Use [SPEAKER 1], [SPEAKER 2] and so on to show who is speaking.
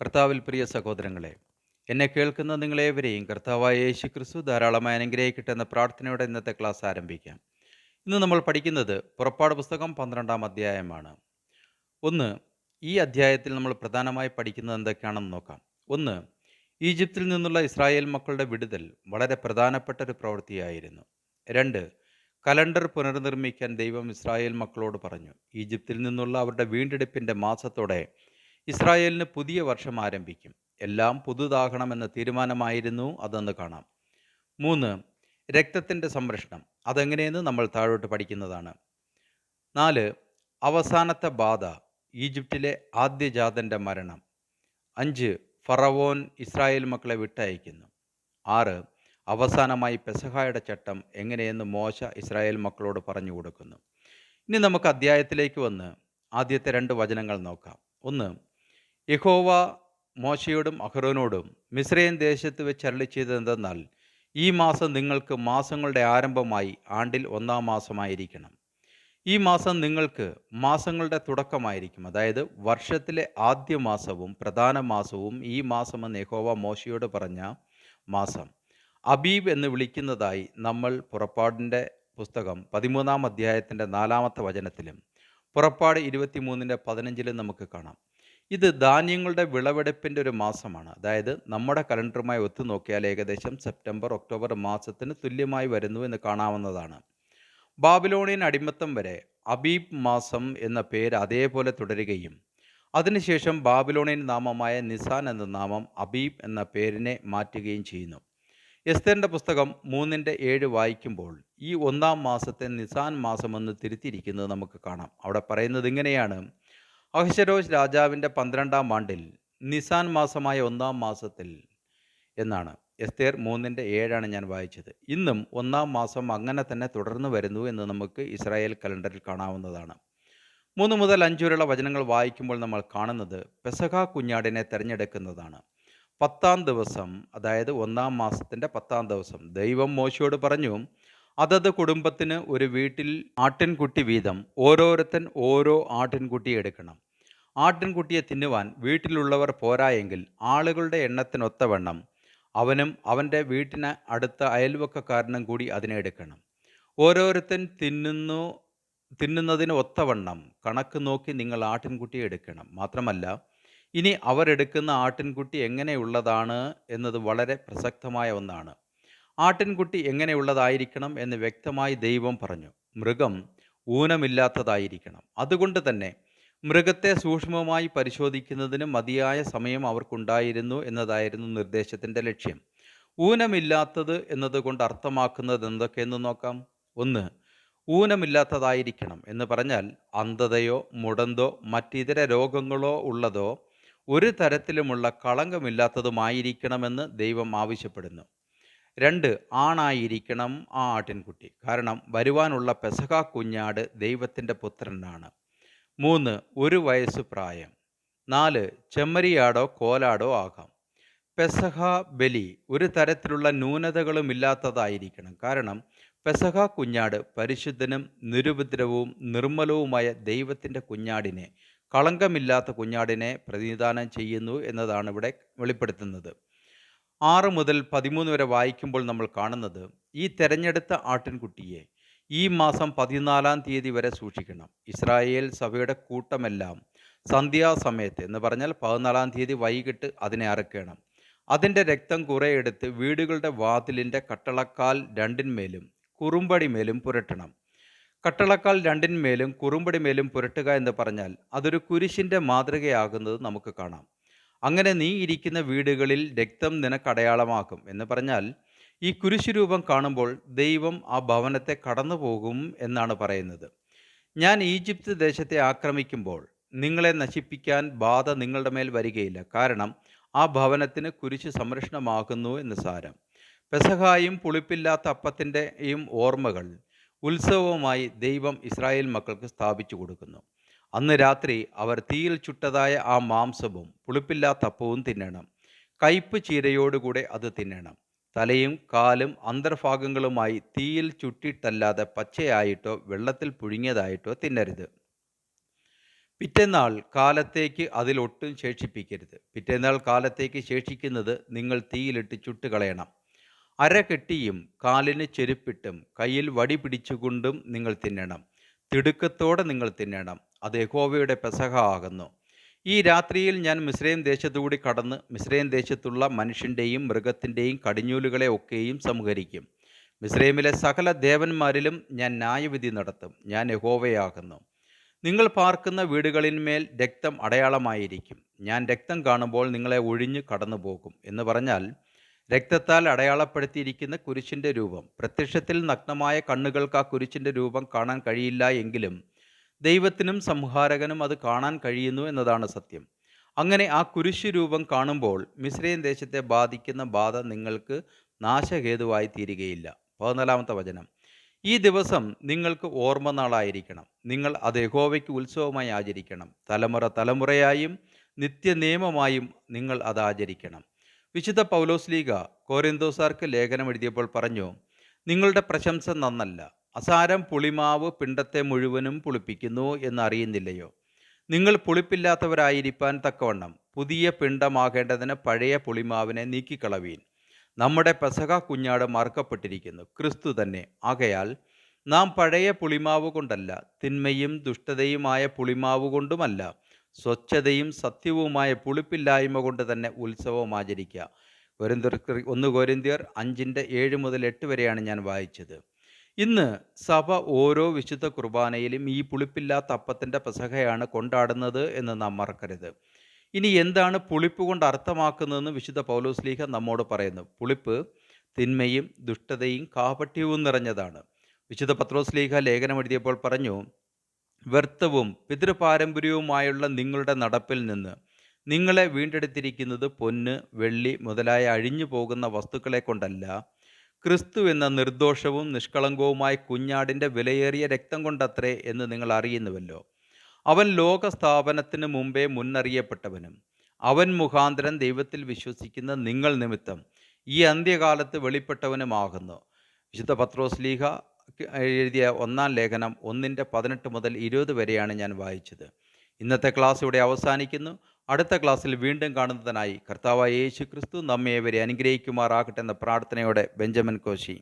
[SPEAKER 1] കർത്താവിൽ പ്രിയ സഹോദരങ്ങളെ എന്നെ കേൾക്കുന്ന നിങ്ങളേവരെയും കർത്താവായ യേശു ക്രിസ്തു ധാരാളമായി അനുഗ്രഹിക്കട്ടെ എന്ന പ്രാർത്ഥനയോടെ ഇന്നത്തെ ക്ലാസ് ആരംഭിക്കാം. ഇന്ന് നമ്മൾ പഠിക്കുന്നത് പുറപ്പാട് പുസ്തകം പന്ത്രണ്ടാം അധ്യായമാണ്. ഒന്ന് ഈ അധ്യായത്തിൽ നമ്മൾ പ്രധാനമായി പഠിക്കുന്നത് എന്തൊക്കെയാണെന്ന് നോക്കാം. ഒന്ന് ഈജിപ്തിൽ നിന്നുള്ള ഇസ്രായേൽ മക്കളുടെ വിടുതൽ വളരെ പ്രധാനപ്പെട്ട ഒരു പ്രവൃത്തിയായിരുന്നു. രണ്ട് കലണ്ടർ പുനർനിർമ്മിക്കാൻ ദൈവം ഇസ്രായേൽ മക്കളോട് പറഞ്ഞു. ഈജിപ്തിൽ നിന്നുള്ള അവരുടെ വീണ്ടെടുപ്പിന്റെ മാസത്തോടെ ഇസ്രായേലിന് പുതിയ വർഷം ആരംഭിക്കും. എല്ലാം പുതുതാകണമെന്ന തീരുമാനമായിരുന്നു അതെന്ന് കാണാം. മൂന്ന് രക്തത്തിന്റെ സംരക്ഷണം. അതെങ്ങനെയെന്ന് നമ്മൾ താഴോട്ട് പഠിക്കുന്നതാണ്. നാല് അവസാനത്തെ ബാധ ഈജിപ്തിലെ ആദ്യജാതന്റെ മരണം. അഞ്ച് ഫറവോൻ ഇസ്രായേൽ മക്കളെ വിട്ടയക്കുന്നു. ആറ് അവസാനമായി പെസഹായുടെ ചട്ടം എങ്ങനെയെന്ന് മോശ ഇസ്രായേൽ മക്കളോട് പറഞ്ഞു കൊടുക്കുന്നു. ഇനി നമുക്ക് അധ്യായത്തിലേക്ക് വന്ന് ആദ്യത്തെ രണ്ട് വചനങ്ങൾ നോക്കാം. ഒന്ന് യഹോവ മോശയോടും അഹ്റോനോടും മിസ്രൈൻ ദേശത്ത് വെച്ച് അരളി ചെയ്തത് എന്തെന്നാൽ ഈ മാസം നിങ്ങൾക്ക് മാസങ്ങളുടെ ആരംഭമായി ആണ്ടിൽ ഒന്നാം മാസമായിരിക്കണം. ഈ മാസം നിങ്ങൾക്ക് മാസങ്ങളുടെ തുടക്കമായിരിക്കും. അതായത് വർഷത്തിലെ ആദ്യ മാസവും പ്രധാന മാസവും ഈ മാസമെന്ന് യഹോവ മോശയോട് പറഞ്ഞ മാസം. അബീബ് എന്ന് വിളിക്കുന്നതായി നമ്മൾ പുറപ്പാടിന്റെ പുസ്തകം പതിമൂന്നാം അധ്യായത്തിന്റെ നാലാമത്തെ വചനത്തിലും പുറപ്പാട് ഇരുപത്തിമൂന്നിന്റെ പതിനഞ്ചിലും നമുക്ക് കാണാം. ഇത് ധാന്യങ്ങളുടെ വിളവെടുപ്പിന്റെ ഒരു മാസമാണ്. അതായത് നമ്മുടെ കലണ്ടറുമായി ഒത്തു നോക്കിയാൽ ഏകദേശം സെപ്റ്റംബർ ഒക്ടോബർ മാസത്തിന് തുല്യമായി വരുന്നു എന്ന് കാണാവുന്നതാണ്. ബാബിലോണിയൻ അടിമത്തം വരെ അബീബ് മാസം എന്ന പേര് അതേപോലെ തുടരുകയും അതിനുശേഷം ബാബിലോണിയൻ നാമമായ നിസാൻ എന്ന നാമം അബീബ് എന്ന പേരിനെ മാറ്റുകയും ചെയ്യുന്നു. എസ്തേറിന്റെ പുസ്തകം മൂന്നിന്റെ ഏഴ് വായിക്കുമ്പോൾ ഈ ഒന്നാം മാസത്തെ നിസാൻ മാസമെന്ന് തിരുത്തിയിരിക്കുന്നത് നമുക്ക് കാണാം. അവിടെ പറയുന്നത് ഇങ്ങനെയാണ്. അഹ്ശരോഷ് രാജാവിന്റെ പന്ത്രണ്ടാം ആണ്ടിൽ നിസാൻ മാസമായ ഒന്നാം മാസത്തിൽ എന്നാണ്. എസ്തേർ മൂന്നിന്റെ ഏഴാണ് ഞാൻ വായിച്ചത്. ഇന്നും ഒന്നാം മാസം അങ്ങനെ തന്നെ തുടർന്നു വരുന്നു എന്ന് നമുക്ക് ഇസ്രായേൽ കലണ്ടറിൽ കാണാവുന്നതാണ്. മൂന്ന് മുതൽ അഞ്ച് വരെയുള്ള വചനങ്ങൾ വായിക്കുമ്പോൾ നമ്മൾ കാണുന്നത് പെസഹ കുഞ്ഞാടിനെ തിരഞ്ഞെടുക്കുന്നതാണ്. പത്താം ദിവസം അതായത് ഒന്നാം മാസത്തിന്റെ പത്താം ദിവസം ദൈവം മോശയോട് പറഞ്ഞു അതത് കുടുംബത്തിന് ഒരു വീട്ടിൽ ആട്ടിൻകുട്ടി വീതം ഓരോരുത്തൻ ഓരോ ആട്ടിൻകുട്ടി എടുക്കണം. ആട്ടിൻകുട്ടിയെ തിന്നുവാൻ വീട്ടിലുള്ളവർ പോരായെങ്കിൽ ആളുകളുടെ എണ്ണത്തിനൊത്തവണ്ണം അവനും അവന്റെ വീട്ടിന് അടുത്ത അയൽവക്കക്കാരനും കൂടി അതിനെ എടുക്കണം. ഓരോരുത്തൻ തിന്നുന്നു തിന്നുന്നതിന് ഒത്തവണ്ണം കണക്ക് നോക്കി നിങ്ങൾ ആട്ടിൻകുട്ടിയെ എടുക്കണം. മാത്രമല്ല ഇനി അവരെടുക്കുന്ന ആട്ടിൻകുട്ടി എങ്ങനെയുള്ളതാണ് എന്നത് വളരെ പ്രസക്തമായ ഒന്നാണ്. ആട്ടിൻകുട്ടി എങ്ങനെയുള്ളതായിരിക്കണം എന്ന് വ്യക്തമായി ദൈവം പറഞ്ഞു. മൃഗം ഊനമില്ലാത്തതായിരിക്കണം. അതുകൊണ്ട് തന്നെ മൃഗത്തെ സൂക്ഷ്മമായി പരിശോധിക്കുന്നതിന് മതിയായ സമയം അവർക്കുണ്ടായിരുന്നു എന്നതായിരുന്നു നിർദ്ദേശത്തിന്റെ ലക്ഷ്യം. ഊനമില്ലാത്തത് എന്നതുകൊണ്ട് അർത്ഥമാക്കുന്നത് എന്തൊക്കെയെന്ന് നോക്കാം. ഒന്ന് ഊനമില്ലാത്തതായിരിക്കണം എന്ന് പറഞ്ഞാൽ അന്ധതയോ മുടന്തോ മറ്റിതര രോഗങ്ങളോ ഉള്ളതോ ഒരു തരത്തിലുമുള്ള കളങ്കമില്ലാത്തതുമായിരിക്കണമെന്ന് ദൈവം ആവശ്യപ്പെടുന്നു. രണ്ട് ആണായിരിക്കണം ആ ആട്ടിൻകുട്ടി. കാരണം വരുവാനുള്ള പെസഹ കുഞ്ഞാട് ദൈവത്തിന്റെ പുത്രനാണ്. മൂന്ന് ഒരു വയസ്സ് പ്രായം. നാല് ചെമ്മരിയാടോ കോലാടോ ആകാം. പെസഹ ബലി ഒരു തരത്തിലുള്ള ന്യൂനതകളുമില്ലാത്തതായിരിക്കണം കാരണം പെസഹ കുഞ്ഞാട് പരിശുദ്ധനും നിരുപദ്രവവും നിർമ്മലവുമായ ദൈവത്തിന്റെ കുഞ്ഞാടിനെ കളങ്കമില്ലാത്ത കുഞ്ഞാടിനെ പ്രതിനിധാനം ചെയ്യുന്നു എന്നതാണ് ഇവിടെ വെളിപ്പെടുത്തുന്നത്. ആറ് മുതൽ പതിമൂന്ന് വരെ വായിക്കുമ്പോൾ നമ്മൾ കാണുന്നത് ഈ തെരഞ്ഞെടുത്ത ആട്ടിൻകുട്ടിയെ ഈ മാസം പതിനാലാം തീയതി വരെ സൂക്ഷിക്കണം. ഇസ്രായേൽ സഭയുടെ കൂട്ടമെല്ലാം സന്ധ്യാസമയത്ത് എന്ന് പറഞ്ഞാൽ പതിനാലാം തീയതി വൈകിട്ട് അതിനെ അറക്കണം. അതിന്റെ രക്തം കുറേ എടുത്ത് വീടുകളുടെ വാതിലിന്റെ കട്ടളക്കാൽ രണ്ടിന്മേലും കുറുമ്പടിമേലും പുരട്ടണം. കട്ടളക്കാൽ രണ്ടിന്മേലും കുറുമ്പടിമേലും പുരട്ടുക എന്ന് പറഞ്ഞാൽ അതൊരു കുരിശിന്റെ മാതൃകയാകുന്നത് നമുക്ക് കാണാം. അങ്ങനെ നീ ഇരിക്കുന്ന വീടുകളിൽ രക്തം നിനക്കടയാളമാക്കും എന്ന് പറഞ്ഞാൽ ഈ കുരിശുരൂപം കാണുമ്പോൾ ദൈവം ആ ഭവനത്തെ കടന്നു പോകും എന്നാണ് പറയുന്നത്. ഞാൻ ഈജിപ്ത് ദേശത്തെ ആക്രമിക്കുമ്പോൾ നിങ്ങളെ നശിപ്പിക്കാൻ ബാധ നിങ്ങളുടെ മേൽ വരികയില്ല. കാരണം ആ ഭവനത്തിന് കുരിശ് സംരക്ഷണമാകുന്നു എന്ന് സാരം. പെസഹായും പുളിപ്പില്ലാത്ത അപ്പത്തിന്റെയും ഓർമ്മകൾ ഉത്സവവുമായി ദൈവം ഇസ്രായേൽ മക്കൾക്ക് സ്ഥാപിച്ചു കൊടുക്കുന്നു. അന്ന് രാത്രി അവർ തീയിൽ ചുട്ടതായ ആ മാംസവും പുളിപ്പില്ലാത്ത അപ്പവും തിന്നണം. കയ്പ് ചീരയോടുകൂടെ അത് തിന്നണം. തലയും കാലും അന്തർഭാഗങ്ങളുമായി തീയിൽ ചുട്ടിട്ടല്ലാതെ പച്ചയായിട്ടോ വെള്ളത്തിൽ പുഴുങ്ങിയതായിട്ടോ തിന്നരുത്. പിറ്റേന്നാൾ കാലത്തേക്ക് അതിലൊട്ടും ശേഷിപ്പിക്കരുത്. പിറ്റേന്നാൾ കാലത്തേക്ക് ശേഷിക്കുന്നത് നിങ്ങൾ തീയിലിട്ട് ചുട്ടുകളയണം. അര കെട്ടിയും കാലിന് ചെരുപ്പിട്ടും കയ്യിൽ വടി പിടിച്ചുകൊണ്ടും നിങ്ങൾ തിന്നണം. തിടുക്കത്തോടെ നിങ്ങൾ തിന്നണം. അത് യഹോവയുടെ പെസഹ ആകുന്നു ഈ രാത്രിയിൽ ഞാൻ മിസ്രൈം ദേശത്തുകൂടി കടന്ന് മിസ്രൈം ദേശത്തുള്ള മനുഷ്യന്റെയും മൃഗത്തിന്റെയും കടിഞ്ഞൂലുകളെ ഒക്കെയും സംഹരിക്കും. മിസ്രൈമിലെ സകല ദേവന്മാരിലും ഞാൻ ന്യായവിധി നടത്തും. ഞാൻ യഹോവയാകുന്നു. നിങ്ങൾ പാർക്കുന്ന വീടുകളിന്മേൽ രക്തം അടയാളമായിരിക്കും. ഞാൻ രക്തം കാണുമ്പോൾ നിങ്ങളെ ഒഴിഞ്ഞ് കടന്നു പോകും എന്ന് പറഞ്ഞാൽ രക്തത്താൽ അടയാളപ്പെടുത്തിയിരിക്കുന്ന കുരിശിന്റെ രൂപം. പ്രത്യക്ഷത്തിൽ നഗ്നമായ കണ്ണുകൾക്ക് ആ കുരിശിന്റെ രൂപം കാണാൻ കഴിയില്ല എങ്കിലും ദൈവത്തിനും സംഹാരകനും അത് കാണാൻ കഴിയുന്നു എന്നതാണ് സത്യം. അങ്ങനെ ആ കുരിശു രൂപം കാണുമ്പോൾ മിശ്രയും ദേശത്തെ ബാധിക്കുന്ന ബാധ നിങ്ങൾക്ക് നാശഹേതുവായി തീരുകയില്ല പതിനാലാമത്തെ വചനം. ഈ ദിവസം നിങ്ങൾക്ക് ഓർമ്മ നാളായിരിക്കണം. നിങ്ങൾ അത് യഹോവയ്ക്ക് ഉത്സവമായി ആചരിക്കണം. തലമുറ തലമുറയായും നിത്യനിയമമായും നിങ്ങൾ അത് ആചരിക്കണം. വിശുദ്ധ പൗലോസ് ലീഗ കോരിന്തോസാർക്ക് ലേഖനം എഴുതിയപ്പോൾ പറഞ്ഞു നിങ്ങളുടെ പ്രശംസ നന്നല്ല. അസാരം പുളിമാവ് പിണ്ടത്തെ മുഴുവനും പുളിപ്പിക്കുന്നു എന്നറിയുന്നില്ലയോ? നിങ്ങൾ പുളിപ്പില്ലാത്തവരായിരിക്കാൻ തക്കവണ്ണം പുതിയ പിണ്ടമാകേണ്ടതിന് പഴയ പുളിമാവിനെ നീക്കിക്കളവീൻ. നമ്മുടെ പെസക കുഞ്ഞാട് മറക്കപ്പെട്ടിരിക്കുന്നു. ക്രിസ്തു തന്നെ. ആകയാൽ നാം പഴയ പുളിമാവ് കൊണ്ടല്ല തിന്മയും ദുഷ്ടതയുമായ പുളിമാവ് കൊണ്ടുമല്ല സ്വച്ഛതയും സത്യവുമായ പുളിപ്പില്ലായ്മ കൊണ്ട് തന്നെ ഉത്സവം ആചരിക്കുക. ഒരു ഒന്ന് കോരിന്തിയർ അഞ്ചിന്റെ ഏഴ് മുതൽ എട്ട് വരെയാണ് ഞാൻ വായിച്ചത്. ഇന്ന് സഭ ഓരോ വിശുദ്ധ കുർബാനയിലും ഈ പുളിപ്പില്ലാത്ത അപ്പത്തിന്റെ പെസഹയാണ് കൊണ്ടാടുന്നത് എന്ന് നാം മറക്കരുത്. ഇനി എന്താണ് പുളിപ്പ് കൊണ്ട് അർത്ഥമാക്കുന്നതെന്ന് വിശുദ്ധ പൗലോസ്ലീഹ നമ്മോട് പറയുന്നു. പുളിപ്പ് തിന്മയും ദുഷ്ടതയും കാപട്യവും നിറഞ്ഞതാണ്. വിശുദ്ധ പത്രോസ്ലീഹ ലേഖനം എഴുതിയപ്പോൾ പറഞ്ഞു വ്യർത്ഥവും പിതൃപാരമ്പര്യവുമായുള്ള നിങ്ങളുടെ നടപ്പിൽ നിന്ന് നിങ്ങളെ വീണ്ടെടുത്തിരിക്കുന്നത് പൊന്ന് വെള്ളി മുതലായ അഴിഞ്ഞു പോകുന്ന വസ്തുക്കളെ കൊണ്ടല്ല ക്രിസ്തു എന്ന നിർദോഷവും നിഷ്കളങ്കവുമായ കുഞ്ഞാടിന്റെ വിലയേറിയ രക്തം കൊണ്ടത്രേ എന്ന് നിങ്ങൾ അറിയുന്നുവല്ലോ. അവൻ ലോകസ്ഥാപനത്തിന് മുമ്പേ മുന്നറിയപ്പെട്ടവനും അവൻ മുഖാന്തരം ദൈവത്തിൽ വിശ്വസിക്കുന്ന നിങ്ങൾ നിമിത്തം ഈ അന്ത്യകാലത്ത് വെളിപ്പെട്ടവനുമാകുന്നു. വിശുദ്ധ പത്രോസ് പത്രോസ്ലീഹ എഴുതിയ ഒന്നാം ലേഖനം ഒന്നിന്റെ പതിനെട്ട് മുതൽ ഇരുപത് വരെയാണ് ഞാൻ വായിച്ചത്. ഇന്നത്തെ ക്ലാസ് ഇവിടെ അവസാനിക്കുന്നു. അടുത്ത ക്ലാസ്സിൽ വീണ്ടും കാണുന്നതിനായി കർത്താവായ യേശു ക്രിസ്തു നമ്മെ ഇവരെ അനുഗ്രഹിക്കുമാറാകട്ടെ എന്ന പ്രാർത്ഥനയോടെ ബെഞ്ചമിൻ കോശി.